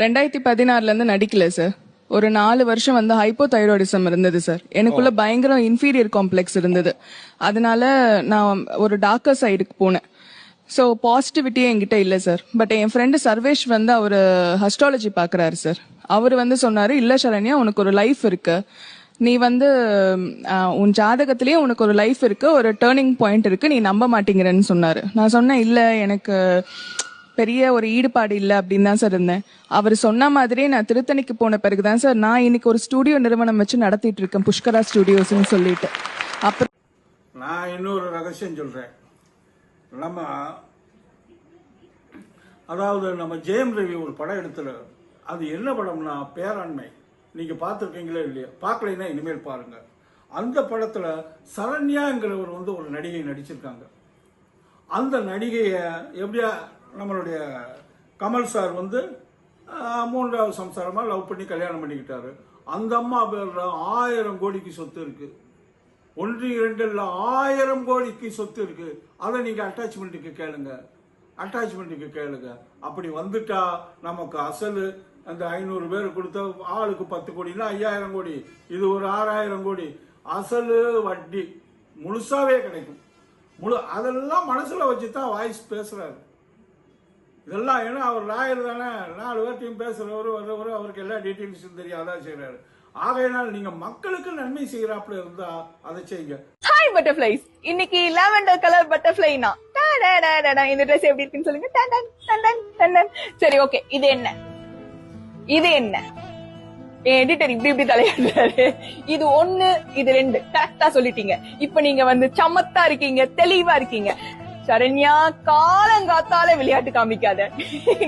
ரெண்டாயிரத்தி பதினாறுல இருந்து நடிக்கல சார் ஒரு நாலு வருஷம் வந்து ஹைப்போதைராய்டிசம் இருந்தது சார் எனக்குள்ள பயங்கர இன்ஃபீரியர் காம்ப்ளெக்ஸ் இருந்தது. அதனால நான் ஒரு டார்க்கர் சைடுக்கு போனேன். ஸோ பாசிட்டிவிட்டியே என்கிட்ட இல்லை சார் பட் என் ஃப்ரெண்டு சர்வேஷ் வந்து அவர் ஹஸ்ட்ராலஜி பார்க்குறாரு சார் அவர் வந்து சொன்னாரு இல்லை சரண்யா உனக்கு ஒரு லைஃப் இருக்கு. நீ வந்து உன் ஜாதகத்திலேயே உனக்கு ஒரு லைஃப் இருக்கு. ஒரு டேர்னிங் பாயிண்ட் இருக்கு. நீ நம்ப மாட்டேங்கிறன்னு சொன்னாரு. நான் சொன்னேன் இல்லை எனக்கு பெரிய ஒரு ஈடுபாடு இல்லை அப்படின்னு தான் சார் இருந்தேன். அவர் சொன்ன மாதிரியே நான் திருத்தணிக்கு போன பிறகுதான் சார் நான் இன்னைக்கு ஒரு ஸ்டூடியோ நிறுவனம் வச்சு நடத்திட்டு இருக்கேன். புஷ்கரா ஸ்டுடியோஸ்னு சொல்லிட்டு. அப்புறம் நான் இன்னொரு ரகசியம் சொல்றேன். நம்ம அதாவது நம்ம ஜெயம் ரவி ஒரு படம் எடுத்துல அது என்ன படம்னா பேராண்மை. நீங்க பார்த்துருக்கீங்களோ இல்லையா? பார்க்கலைன்னா இனிமேல் பாருங்க. அந்த படத்துல சரண்யாங்கிறவர் வந்து ஒரு நடிகை நடிச்சிருக்காங்க. அந்த நடிகையை எப்படியா நம்மளுடைய கமல் சார் வந்து மூன்றாவது சம்சாரமாக லவ் பண்ணி கல்யாணம் பண்ணிக்கிட்டாரு. அந்த அம்மா பேரில் ஆயிரம் கோடிக்கு சொத்து இருக்கு. ஒன்று இரண்டு இல்லை ஆயிரம் கோடிக்கு சொத்து இருக்கு. அதை நீங்கள் அட்டாச்மெண்ட்டுக்கு கேளுங்க. அட்டாச்மெண்ட்டுக்கு கேளுங்க. அப்படி வந்துட்டா நமக்கு அசல். அந்த ஐநூறு பேர் கொடுத்த ஆளுக்கு பத்து கோடினா ஐயாயிரம் கோடி. இது ஒரு ஆறாயிரம் கோடி. அசலு வட்டி முழுசாவே கிடைக்கும். முழு அதெல்லாம் மனசில் வச்சு தான் வாய்ஸ் பேசுகிறாரு இதெல்லாம் ஏன்னா அவர் லாயர் தானே. நாலு பேர்த்தையும் பேசுறவர் வர்றவர் அவருக்கு எல்லா டீட்டெயில்ஸும் தெரியாதான் செய்கிறாரு ஆகையினால் நீங்க மக்களுக்கு நன்மை செய்யறாப்புல இருந்தா அதை செய்யுங்க. ஹாய் பட்டர்ஃபிளைஸ் இன்னைக்கு லாவெண்டர் கலர் பட்டர்ஃபிளைனா இந்த ட்ரெஸ் எப்படி இருக்குன்னு சொல்லுங்க. டன், டன், சரி ஓகே இது என்ன? இது என்ன? என் எடிட்டர் இப்படி இப்படி தலையாடுறாரு இது ஒண்ணு இது ரெண்டு. கரெக்டா சொல்லிட்டீங்க. இப்ப நீங்க வந்து சமத்தா இருக்கீங்க தெளிவா இருக்கீங்க. சரண்யா காலங்காத்தால விளையாட்டு காமிக்காத.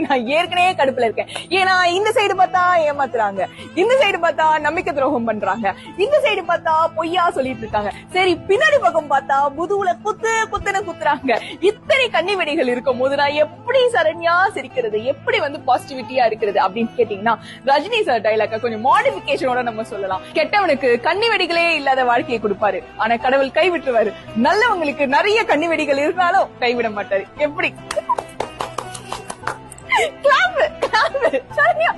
நான் ஏற்கனவே கடுப்புல இருக்கேன். ஏன்னா இந்த சைடு பார்த்தா ஏமாத்துறாங்க. இந்த சைடு பார்த்தா நம்பிக்கை துரோகம் பண்றாங்க. இந்த சைடு பார்த்தா பொய்யா சொல்லிட்டு இருக்காங்க. சரி பின்னாடி பக்கம் பார்த்தா முதுகுல குத்து குத்துன்னு குத்துறாங்க. இத்தனை கண்ணி வெடிகள் இருக்கும் போது நான் எப்படி சரண்யா சிரிக்கிறது? எப்படி வந்து பாசிட்டிவிட்டியா இருக்கிறது அப்படின்னு கேட்டீங்கன்னா ரஜினி சார் டைலாக்க கொஞ்சம் மாடிபிகேஷனோட நம்ம சொல்லலாம். கெட்டவனுக்கு கண்ணி வெடிகளே இல்லாத வாழ்க்கையை கொடுப்பாரு. ஆனா கடவுள் கைவிட்டுருவாரு. நல்லவங்களுக்கு நிறைய கண்ணி வெடிகள் இருந்தாலும் கைவிட மாட்டாரு எப்படி கிளாப் கிளாப் சரண்யா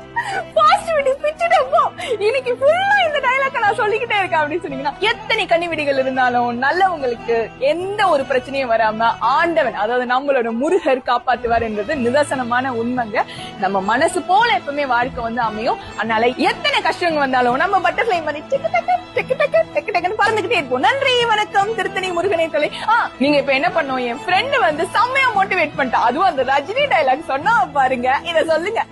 பாசிட்டிவிட்டி பிச்சுட்டப்போ இன்னைக்கு ஃபுல்லா இந்த டைலாக்க நான் சொல்லிக்கிட்டே இருக்கேன் அப்படின்னு சொன்னீங்கன்னா எத்தனை கனிவிடிகள் இருந்தாலும் நல்லவங்களுக்கு எந்த ஒரு பிரச்சனையும் வராம ஆண்டவன் அதாவது நம்மளோட முருகர் காப்பாத்துவார் என்றது நிதர்சனமான உண்மைங்க. நம்ம மனசு போல எப்பவுமே வாழ்க்கை வந்து அமையும். அதனால எத்தனை கஷ்டங்கள் வந்தாலும் நம்ம பட்டர்ஃபிளை மாதிரி டிக்கு இருப்போம். நன்றி வணக்கம் திருத்தணி முருகனே தொலை நீங்க இப்ப என்ன பண்ணுவோம் என் ஃப்ரெண்ட் வந்து செம்மையா மோட்டிவேட் பண்ணிட்டா. அதுவும் அந்த ரஜினி டைலாக் சொன்னா பாருங்க. இத சொல்லுங்க.